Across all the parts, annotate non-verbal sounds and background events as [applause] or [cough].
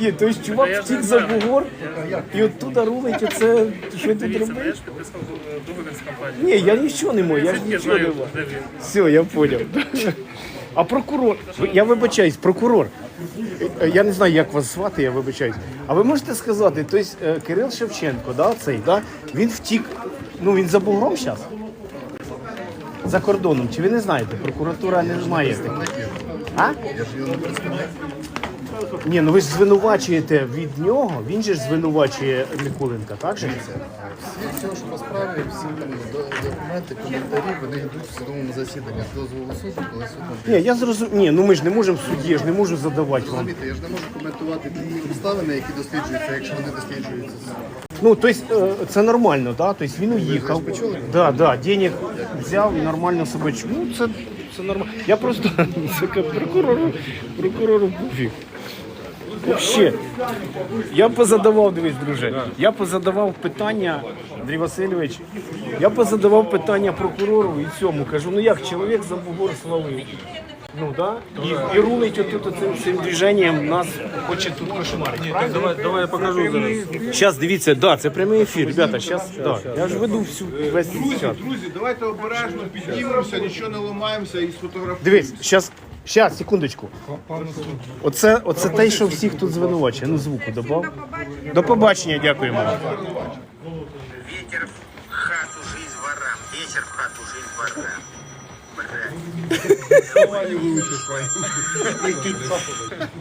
Ні, то есть чувак втік за бугор і оттуда рулить оце, що тут робиш? е. Ні, я нічого не можу, я ж нічого не можу. Все, я понял. А прокурор, я вибачаюсь, прокурор. Я не знаю, як вас звати, я вибачаюсь. А ви можете сказати, тобто Кирил Шевченко, да, цей, да, він втік, ну він за бугром зараз? За кордоном. Чи ви не знаєте? Прокуратура не знає. А? Ні, ну ви ж звинувачуєте від нього, він же ж звинувачує Миколенка, так же? Всі все, що по справі, всі там до- документи, коментарі, вони йдуть в судовому засіданні. Дозволу суду, коли суд надає. Ні, я зрозумів. Ні, ну ми ж не можемо в суді, я ж не можу задавати вам. Розумієте, я ж не можу коментувати ті обставини, які досліджуються, якщо вони досліджуються. Ну, тобто е, це нормально, да? Тобто він уїхав. Да, да, денег взяв і нормально себе чув. Ну, це, це нормально. Я просто [laughs] це прокурору, прокурору пофіг. Вообще, я позадавав, дивись, друже, я позадавав питання, Андрій Васильович, я позадавав питання прокурору і цьому. Кажу, ну як чоловік за бугор свалив. Ну да? І, і рулить отут цим, цим движенням нас хоче тут кошмарити. правильно? Давай, давай я покажу зараз. Зараз дивіться, да, це прямий ефір. Ребята, зараз, да. Я ж веду всю весь чат. Друзі, давайте обережно піднімемося, нічого не ламаємося і сфотографуємо. Дивись, зараз, зараз, секундочку. Оце, оце те, що всіх тут звинувачує. Ну, звуку добав. До побачення, дякуємо. Ветер в хату, жизнь ворам. Ветер в хату, жизнь ворам.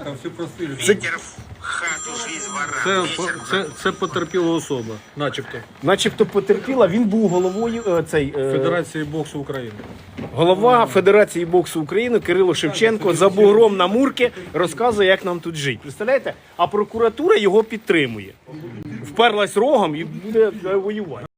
Там все простили. Ветер в хату, жизнь ворам. Це, це, це потерпіла особа, начебто. Начебто потерпіла, він був головою е, цей е, Федерації боксу України. голова Федерації боксу України Кирило Шевченко за бугром на мурки розказує, як нам тут жити. Представляєте? А прокуратура його підтримує. Вперлась рогом і буде е, воювати.